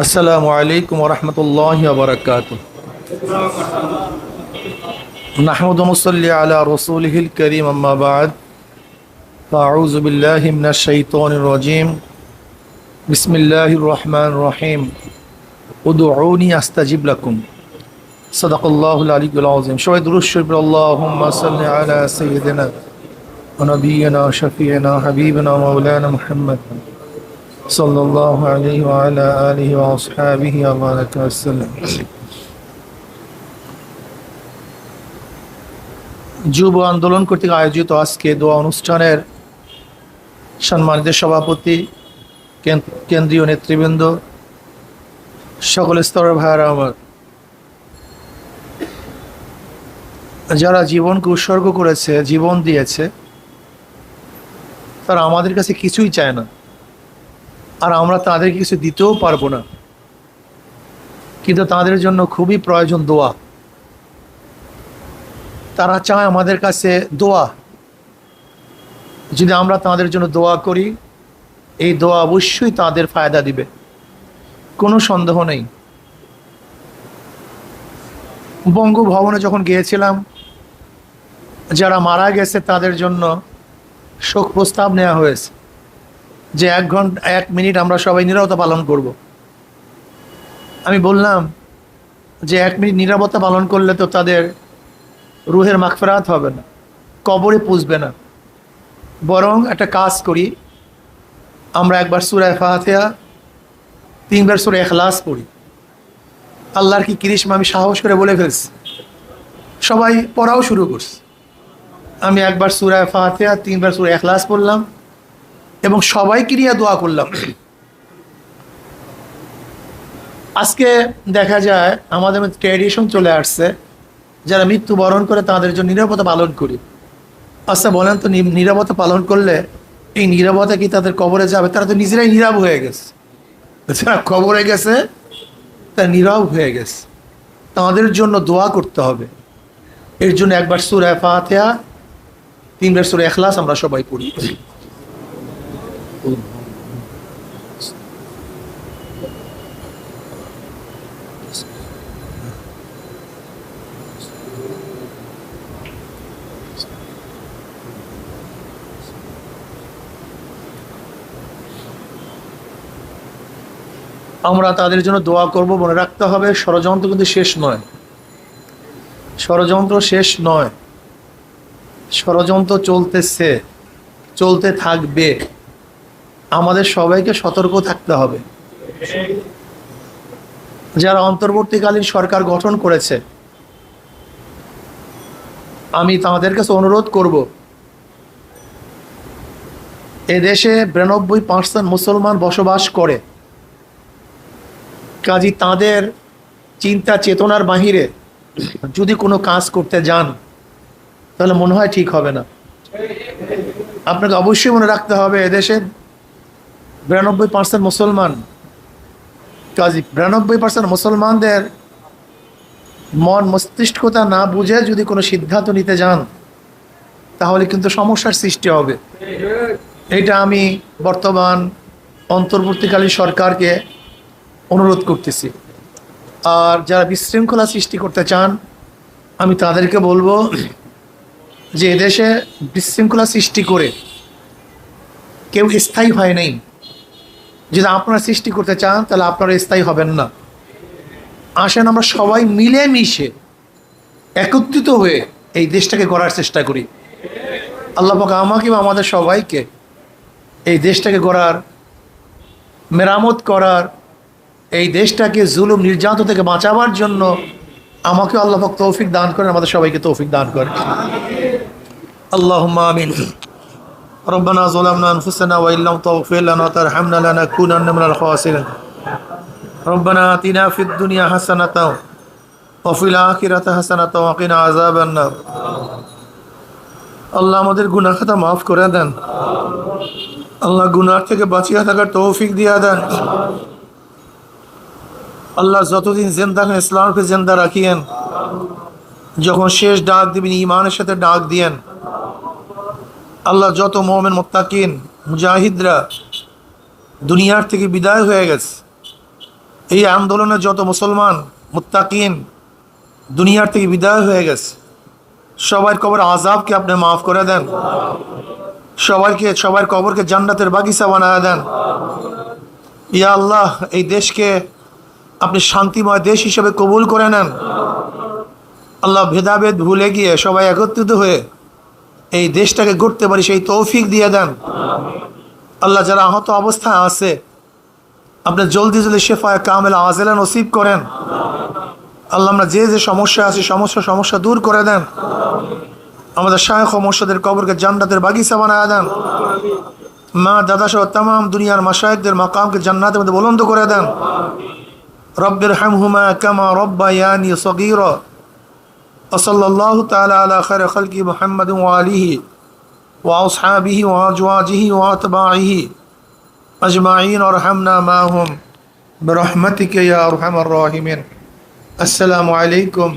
السلام عليكم ورحمة الله وبركاته نحمد ونصلي على رسوله الكريم أما بعد فأعوذ بالله من الشيطان الرجيم بسم الله الرحمن الرحيم ادعوني أستجب لكم صدق الله العلي العظيم شوية دروس شرب اللهم صل على سيدنا ونبينا شفيعنا حبيبنا مولانا محمد صلى الله عليه وعلى آله وأصحابه وبارك وسلم যুব আন্দোলন কর্তৃক আয়োজিত আজকে দোয়া অনুষ্ঠানের সম্মানিত সভাপতি কেন- কেন্দ্রীয় নেতৃবৃন্দ সকল স্তরের ভাইয়ারা আমার যারা জীবনকে উৎসর্গ করেছে জীবন দিয়েছে তারা আমাদের কাছে কিছুই চায় না আর আমরা তাদেরকে কিছু দিতেও পারব না। কিন্তু তাদের জন্য খুবই প্রয়োজন দোয়া। তারা চায় আমাদের কাছে দোয়া। যদি আমরা তাদের জন্য দোয়া করি, এই দোয়া অবশ্যই তাদের ফায়দা দিবে। কোনো সন্দেহ নেই। বঙ্গভবনে যখন গিয়েছিলাম, যারা মারা গেছে তাদের জন্য শোক প্রস্তাব নেওয়া হয়েছে। যে এক ঘণ্টা, এক মিনিট আমরা সবাই নিরবতা পালন করব। আমি বললাম যে এক মিনিট নিরবতা পালন করলে তো তাদের রুহের মাখফেরাত হবে না, কবরে পুষবে না। বরং একটা কাজ করি, আমরা একবার সুরায় ফাহাতেয়া তিনবার সুরে এখলাস পড়ি। আল্লাহর কি কৃষ্ণ আমি সাহস করে বলে ফেলছি। সবাই পড়াও শুরু করছি। আমি একবার সুরায় ফাহাতেয়া তিনবার সুরে এখলাস পড়লাম। এবং সবাইকে নিয়ে দোয়া করলাম। আজকে দেখা যায় আমাদের মধ্যে চলে আসছে, যারা মৃত্যুবরণ করে তাদের জন্য নিরাপত্তা পালন করি। আচ্ছা বলেন তো নিরাপত্তা পালন করলে এই নিরাপত্তা কি তাদের কবরে যাবে? তারা তো নিজেরাই নীরব হয়ে গেছে। যারা কবরে গেছে, তারা নীরব হয়ে গেছে। তাদের জন্য দোয়া করতে হবে। এর জন্য একবার সুরায় ফাতেহা, তিনবার সুরে এখলাস আমরা সবাই পড়ি। আমরা তাদের জন্য দোয়া করব, মনে রাখতে হবে, ষড়যন্ত্র কিন্তু শেষ নয়। ষড়যন্ত্র শেষ নয়। ষড়যন্ত্র চলতেছে, চলতে থাকবে। আমাদের সবাইকে সতর্ক থাকতে হবে। যারা অন্তর্বর্তীকালীন সরকার গঠন করেছে, আমি তাদের কাছে অনুরোধ করব এদেশে বিরানব্বই পার্সেন্ট মুসলমান বসবাস করে। কাজী তাদের চিন্তা চেতনার বাহিরে যদি কোনো কাজ করতে যান, তাহলে মনে হয় ঠিক হবে না। আপনাকে অবশ্যই মনে রাখতে হবে এদেশের বিরানব্বই পার্সেন্ট মুসলমান। কাজী, বিরানব্বই পার্সেন্ট মুসলমানদের মন মস্তিষ্কতা না বুঝে যদি কোনো সিদ্ধান্ত নিতে যান, তাহলে কিন্তু সমস্যার সৃষ্টি হবে। এটা আমি বর্তমান অন্তর্বর্তীকালীন সরকারকে অনুরোধ করতেছি। আর যারা বিশৃঙ্খলা সৃষ্টি করতে চান, আমি তাদেরকে বলব যে এদেশে বিশৃঙ্খলা সৃষ্টি করে কেউ স্থায়ী হয় নাই। যদি আপনারা সৃষ্টি করতে চান, তাহলে আপনারা স্থায়ী হবেন না। আসেন, আমরা সবাই মিলে মিশে একত্রিত হয়ে এই দেশটাকে গড়ার চেষ্টা করি। আল্লাহ পাক আমাকে বা আমাদের সবাইকে এই দেশটাকে গড়ার, মেরামত করার, এই দেশটাকে জুলুম নির্যাতন থেকে বাঁচাবার জন্য আমাকে আল্লাহ পাক তৌফিক দান করেন, আমাদের সবাইকে তৌফিক দান করেন। আল্লাহ আমিন। ربنا ظلمنا انفسنا وان لم تغفر لنا وترحمنا لنكونن من الخاسرين ربنا اتنا في الدنيا حسنه وفي الاخره حسنه وقنا عذاب النار আল্লাহ আমাদের গুনাহ খাতা মাফ করে দেন আল্লাহ গুনার থেকে বাঁচিয়ে থাকার তৌফিক দিয়া দেন আল্লাহ যতদিন জেন্দা থাকেন ইসলামকে জেন্দা রাখিয়েন যখন শেষ ডাক দিবেন ইমানের সাথে ডাক দিয়েন আল্লাহ যত মোহামেন মোত্তাকিন, মুজাহিদরা দুনিয়ার থেকে বিদায় হয়ে গেছে। এই আন্দোলনে যত মুসলমান মুত্তাকিন দুনিয়ার থেকে বিদায় হয়ে গেছে। সবার কবর আজাবকে আপনি মাফ করে দেন। সবাইকে, সবার কবরকে জান্নাতের বাগিচা বানায় দেন। ইয়া আল্লাহ, এই দেশকে আপনি শান্তিময় দেশ হিসেবে কবুল করে নেন। আল্লাহ ভেদাভেদ ভুলে গিয়ে সবাই একত্রিত হয়ে এই দেশটাকে গড়তে পারি, সেই তৌফিক দিয়ে দেন। আল্লাহ যারা আহত অবস্থায় আছে, আপনি জলদি জলদি শেফায় কামেল আজেলা নসিব করেন। আল্লাহ আমরা যে যে সমস্যা আছে সমস্ত সমস্যা দূর করে দেন। আমাদের ও মোর্শদের কবরকে জান্নাতের বাগিচা বানায় দেন। মা দাদা সহ তাম দুনিয়ার মাসায়কদের মাকামকে জান্নাতের মধ্যে বুলন্দ করে দেন। রব্বের হামহুমা কামা রব্বা ইয়ানি সগীর। وصلی اللہ تعالیٰ علی خیر خلق محمد علیہ واصحابہ و واتباعہ اجمعین اور ہمنا ماہم برحمتک یا ارحم الرحمن السلام علیکم۔